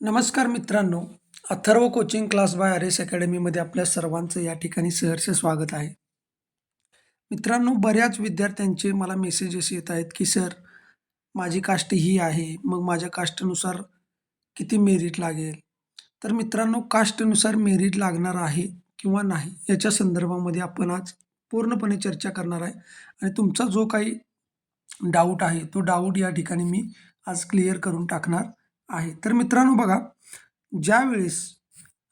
नमस्कार मित्रांनो Atharva coaching class by R S अकॅडमीमध्ये आपल्या सर्वांचं या ठिकाणी सहर्ष स्वागत आहे. मित्रांनो बऱ्याच विद्यार्थ्यांचे मला मेसेजेस येत आहेत की सर माझी कास्ट ही आहे मग माझ्या कास्टनुसार किती मेरिट लागेल? तर मित्रांनो कास्टनुसार मेरिट लागणार आहे किंवा नाही याच्या संदर्भामध्ये आपण आज पूर्णपणे चर्चा करणार आहे. आणि तुमचा जो काही डाऊट आहे तो डाऊट या ठिकाणी मी आज क्लिअर करून टाकणार. आहे. तर मित्रांनो बघा ज्यावेळेस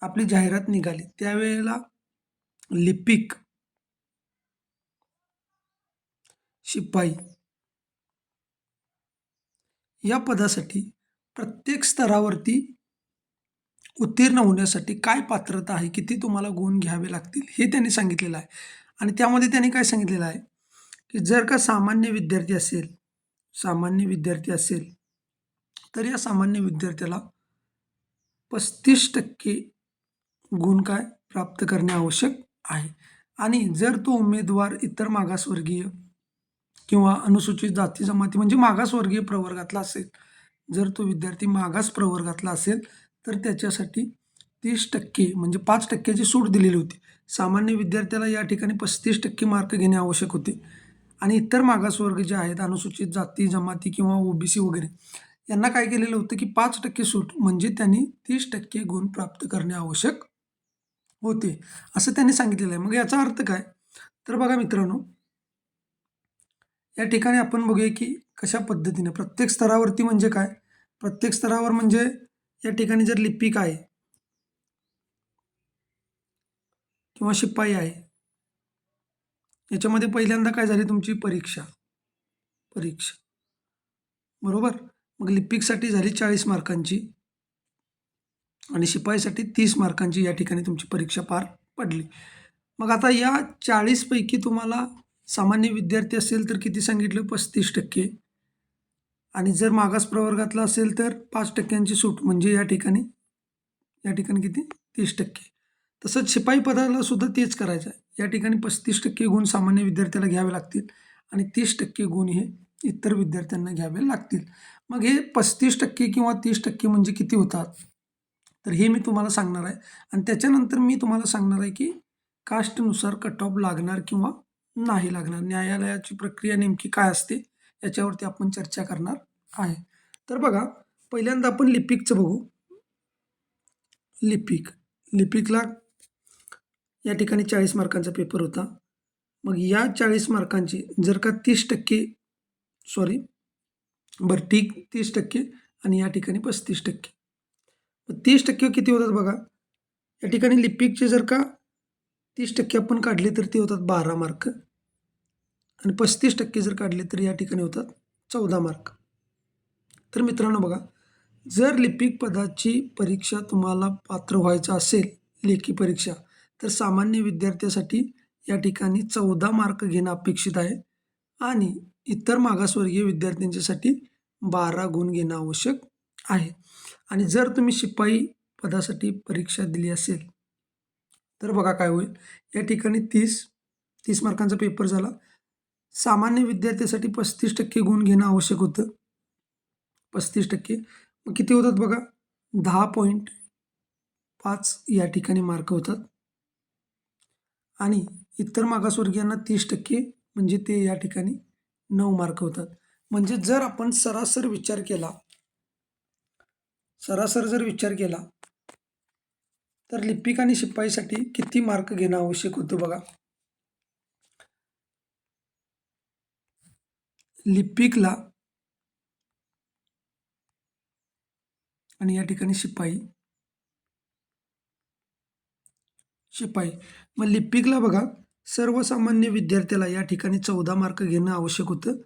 आपली जाहिरात निघाली त्यावेळेला लिपिक शिपाई या पदासाठी प्रत्येक स्तरावरती उत्तीर्ण होण्यासाठी काय पात्रता आहे किती तुम्हाला गुण घ्यावे लागतील हे त्यांनी सांगितलेलं आहे. आणि त्यामध्ये त्यांनी काय सांगितलेलं आहे की जर का सामान्य विद्यार्थी असेल सामान्य विद्यार्थी असेल तर या सामान्य विद्यार्थ्याला पस्तीस टक्के गुण काय प्राप्त करणे आवश्यक आहे. आणि जर तो उमेदवार इतर मागासवर्गीय किंवा अनुसूचित जाती जमाती म्हणजे मागासवर्गीय प्रवर्गातला असेल जर तो विद्यार्थी मागास प्रवर्गातला असेल तर त्याच्यासाठी तीस टक्के म्हणजे पाच टक्क्याची सूट दिलेली होती. सामान्य विद्यार्थ्याला या ठिकाणी पस्तीस टक्के मार्क घेणे आवश्यक होते. आणि इतर मागासवर्ग जे आहेत अनुसूचित जाती जमाती किंवा ओबीसी वगैरे यांना काय केलेलं होतं की पाच टक्के सूट म्हणजे त्यांनी तीस टक्के गुण प्राप्त करणे आवश्यक होते. असं त्यांनी सांगितलेलं आहे. मग याचा अर्थ काय? तर बघा मित्रांनो या ठिकाणी आपण बघूया की कशा पद्धतीने प्रत्येक स्तरावरती म्हणजे काय? प्रत्येक स्तरावर म्हणजे या ठिकाणी जर लिपिक आहे किंवा शिपाई आहे याच्यामध्ये पहिल्यांदा काय झाली? तुमची परीक्षा. परीक्षा. बरोबर? मग लिपिकसाठी झाली चाळीस मार्कांची आणि शिपाईसाठी तीस मार्कांची या ठिकाणी तुमची परीक्षा पार पडली. मग आता या चाळीसपैकी तुम्हाला सामान्य विद्यार्थी असेल तर किती सांगितलं? पस्तीस टक्के. आणि जर मागास प्रवर्गातला असेल तर पाच टक्क्यांची सूट म्हणजे या ठिकाणी या ठिकाणी किती? तीस टक्के. तसंच शिपाई पदाला सुद्धा तेच करायचं आहे. या ठिकाणी पस्तीस टक्के गुण सामान्य विद्यार्थ्याला घ्यावे लागतील आणि तीस टक्के गुण हे इतर विद्यार्थ्यांना घ्यावे लागतील. मग हे पस्तीस टक्के किंवा तीस टक्के म्हणजे किती होतात? तर हे मी तुम्हाला सांगणार आहे. आणि त्याच्यानंतर मी तुम्हाला सांगणार आहे की कास्टनुसार कट ऑफ लागणार किंवा नाही लागणार. न्यायालयाची प्रक्रिया नेमकी काय असते याच्यावरती आपण चर्चा करणार आहे. तर बघा पहिल्यांदा आपण लिपिकचं बघू. लिपिक. लिपिकला या ठिकाणी चाळीस मार्कांचा पेपर होता. मग या चाळीस मार्कांची जर का तीस टक्के सॉरी बरं ठीक तीस टक्के आणि या ठिकाणी पस्तीस टक्के. मग तीस टक्के किती होतात बघा? या ठिकाणी लिपिकचे जर का तीस टक्के आपण काढले तर ते होतात बारा मार्क. आणि पस्तीस टक्के जर काढले तर या ठिकाणी होतात चौदा मार्क. तर मित्रांनो बघा जर लिपिक पदाची परीक्षा तुम्हाला पात्र व्हायचं असेल लेखी परीक्षा तर सामान्य विद्यार्थ्यासाठी या ठिकाणी चौदा मार्क घेणं अपेक्षित आहे. आणि इतर मागासवर्गीय विद्यार्थ्यांच्यासाठी बारा गुण घेणं आवश्यक आहे. आणि जर तुम्ही शिपाई पदासाठी परीक्षा दिली असेल तर बघा काय होईल. या ठिकाणी तीस तीस मार्कांचा पेपर झाला. सामान्य विद्यार्थ्यासाठी पस्तीस टक्के गुण घेणं आवश्यक होतं. पस्तीस टक्के. मग किती होतात बघा? दहा पॉईंट पाच या ठिकाणी मार्क होतात. आणि इतर मागासवर्गीयांना तीस टक्के म्हणजे ते या ठिकाणी नऊ मार्क होतात. म्हणजे जर आपण सरासर विचार केला सरासर जर विचार केला तर लिपिक आणि शिपाईसाठी किती मार्क घेणं आवश्यक होतं बघा? लिपिकला आणि या ठिकाणी शिपाई. शिपाई. मग लिपिकला बघा सर्वसामान्य विद्यार्थ्याला या ठिकाणी चौदा मार्क घेणं आवश्यक होतं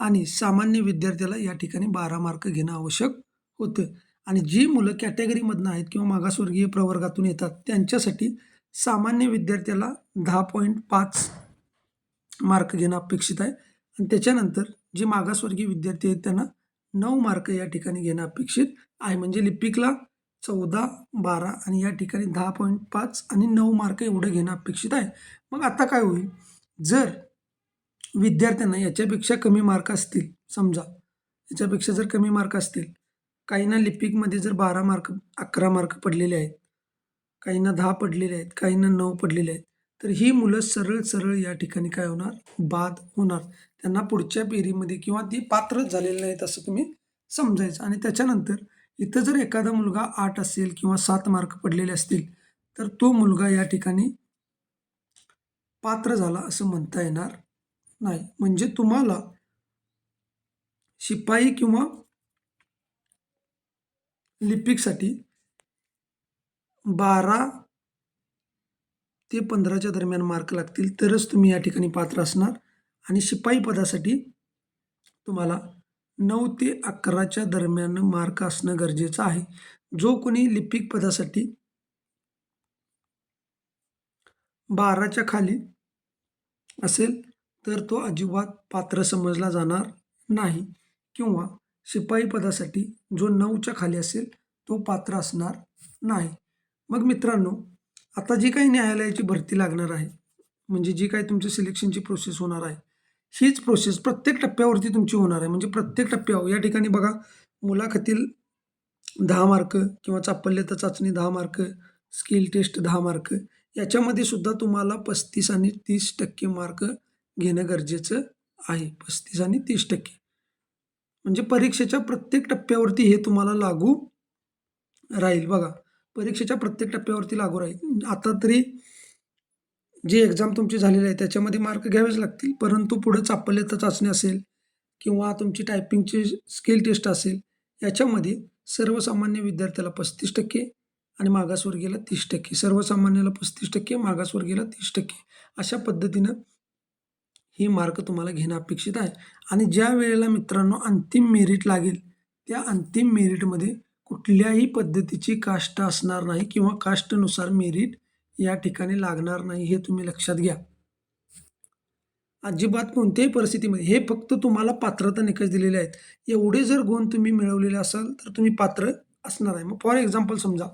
आणि सामान्य विद्यार्थ्याला या ठिकाणी बारा मार्क घेणं आवश्यक होतं. आणि जी मुलं कॅटेगरीमधनं आहेत किंवा मागासवर्गीय प्रवर्गातून येतात त्यांच्यासाठी सामान्य विद्यार्थ्याला दहा पॉईंट पाच मार्क घेणं अपेक्षित आहे. आणि त्याच्यानंतर जे मागासवर्गीय विद्यार्थी आहेत त्यांना नऊ मार्क या ठिकाणी घेणं अपेक्षित आहे. म्हणजे लिपिकला चौदा बारा आणि या ठिकाणी दहा पॉईंट पाच आणि नऊ मार्क एवढं घेणं अपेक्षित आहे. मग आता काय होईल? जर विद्यार्थ्यांना याच्यापेक्षा कमी मार्क असतील समजा याच्यापेक्षा जर कमी मार्क असतील काहींना लिपिकमध्ये जर बारा मार्क अकरा मार्क पडलेले आहेत काहींना दहा पडलेले आहेत काहींना नऊ पडलेले आहेत तर ही मुलं सरळ सरळ या ठिकाणी काय होणार? बाद होणार. त्यांना पुढच्या पेरीमध्ये किंवा ती पात्रच झालेली नाहीत असं तुम्ही समजायचं. आणि त्याच्यानंतर इथं जर एखादा मुलगा आठ असेल किंवा सात मार्क पडलेले असतील तर तो मुलगा या ठिकाणी पात्र झाला असं म्हणता येणार नाही. म्हणजे तुम्हाला शिपाई किंवा लिपिकसाठी बारा ते पंधराच्या दरम्यान मार्क लागतील तरच तुम्ही या ठिकाणी पात्र असणार आणि शिपाई पदासाठी तुम्हाला नऊ ते अकराच्या दरम्यान मार्क असणं गरजेचं आहे. जो कोणी लिपिक पदासाठी बाराच्या खाली असेल तर तो अजिबात पात्र समजला जाणार नाही. किंवा शिपाई पदासाठी जो नऊच्या खाली असेल तो पात्र असणार नाही. मग मित्रांनो आता जी काही न्यायालयाची भरती लागणार आहे म्हणजे जी काही तुमची सिलेक्शनची प्रोसेस होणार आहे हीच प्रोसेस प्रत्येक टप्प्यावरती तुमची होणार आहे. म्हणजे प्रत्येक टप्प्यावर या ठिकाणी बघा मुलाखतील दहा मार्क किंवा चापल्यता चाचणी दहा मार्क स्किल टेस्ट दहा मार्क याच्यामध्ये सुद्धा तुम्हाला पस्तीस आणि तीस टक्के मार्क घेणं गरजेचं आहे. पस्तीस आणि तीस टक्के. म्हणजे परीक्षेच्या प्रत्येक टप्प्यावरती हे तुम्हाला लागू राहील. बघा परीक्षेच्या प्रत्येक टप्प्यावरती लागू राहील. आता तरी जे एक्झाम तुमची झालेली आहे त्याच्यामध्ये मार्क घ्यावेच लागतील. परंतु पुढं चापल्यता चाचणी असेल किंवा तुमची टायपिंगची स्किल टेस्ट असेल याच्यामध्ये सर्वसामान्य विद्यार्थ्याला पस्तीस टक्के आणि मागासवर्गीयाला तीस टक्के. सर्वसामान्याला पस्तीस टक्के मागासवर्गीयाला तीस टक्के. अशा पद्धतीनं ही मार्क तुम्हाला घेणं अपेक्षित आहे. आणि ज्या वेळेला मित्रांनो अंतिम मेरिट लागेल त्या अंतिम मेरिटमध्ये कुठल्याही पद्धतीची काष्ट असणार नाही किंवा काष्टनुसार मेरिट या ठिकाणी लागणार नाही हे तुम्ही लक्षात घ्या. अजिबात कोणत्याही परिस्थितीमध्ये हे फक्त तुम्हाला पात्रता निकष दिलेले आहेत. एवढे जर गुण तुम्ही मिळवलेले असाल तर तुम्ही पात्र असणार आहे. मग फॉर एक्झाम्पल समजा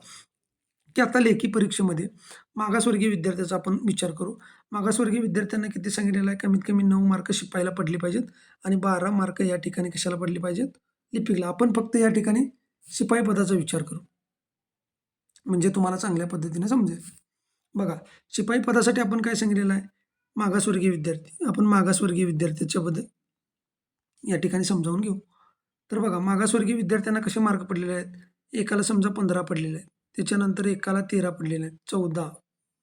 की आता लेखी परीक्षेमध्ये मागासवर्गीय विद्यार्थ्याचा आपण विचार करू. मागासवर्गीय विद्यार्थ्यांना किती सांगितलेलं आहे? कमीत कमी नऊ मार्क शिपायला पडले पाहिजेत आणि बारा मार्क या ठिकाणी कशाला पडले पाहिजेत? लिपिकला. आपण फक्त या ठिकाणी शिपाई पदाचा विचार करू. म्हणजे तुम्हाला चांगल्या पद्धतीने समजेल. बघा शिपाई पदासाठी आपण काय सांगितलेलं आहे? मागासवर्गीय विद्यार्थी. आपण मागासवर्गीय विद्यार्थ्याच्याबद्दल या ठिकाणी समजावून घेऊ. तर बघा मागासवर्गीय विद्यार्थ्यांना कसे मार्क पडलेले आहेत? एकाला समजा पंधरा पडलेले आहेत. त्याच्यानंतर एकाला तेरा पडलेले आहेत. चौदा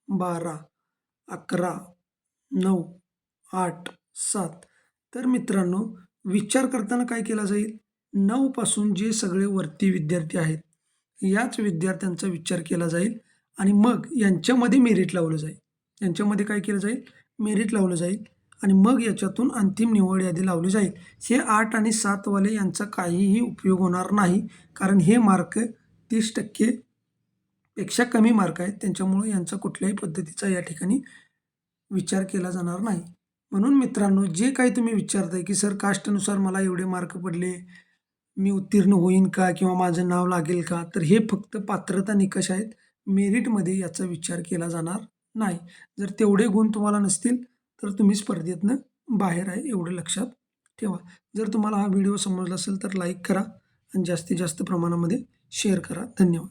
बारा अकरा नऊ आठ सात. तर मित्रांनो विचार करताना काय केला जाईल? नऊपासून जे सगळे वरती विद्यार्थी आहेत याच विद्यार्थ्यांचा विचार केला जाईल. आणि मग यांच्यामध्ये मेरिट लावलं जाईल. यांच्यामध्ये काय केलं जाईल? मेरिट लावलं जाईल आणि मग याच्यातून अंतिम निवड यादी लावली जाईल. हे आठ आणि सातवाले यांचा काहीही उपयोग होणार नाही. कारण हे मार्क तीस टक्के पेक्षा कमी मार्क आहेत. त्यांच्यामुळे यांचा कुठल्याही पद्धतीचा या ठिकाणी विचार केला जाणार नाही. म्हणून मित्रांनो जे काही तुम्ही विचारताय की सर कास्टनुसार मला एवढे मार्क पडले मी उत्तीर्ण होईन का? किंवा माझं नाव लागेल का? तर हे फक्त पात्रता निकष आहेत. मेरिटमध्ये याचा विचार केला जाणार नाही. जर तेवढे गुण तुम्हाला नसतील तर तुम्ही स्पर्धेतनं बाहेर आहे एवढं लक्षात ठेवा. जर तुम्हाला हा व्हिडिओ समजला असेल तर लाईक करा आणि जास्तीत जास्त प्रमाणामध्ये शेअर करा. धन्यवाद.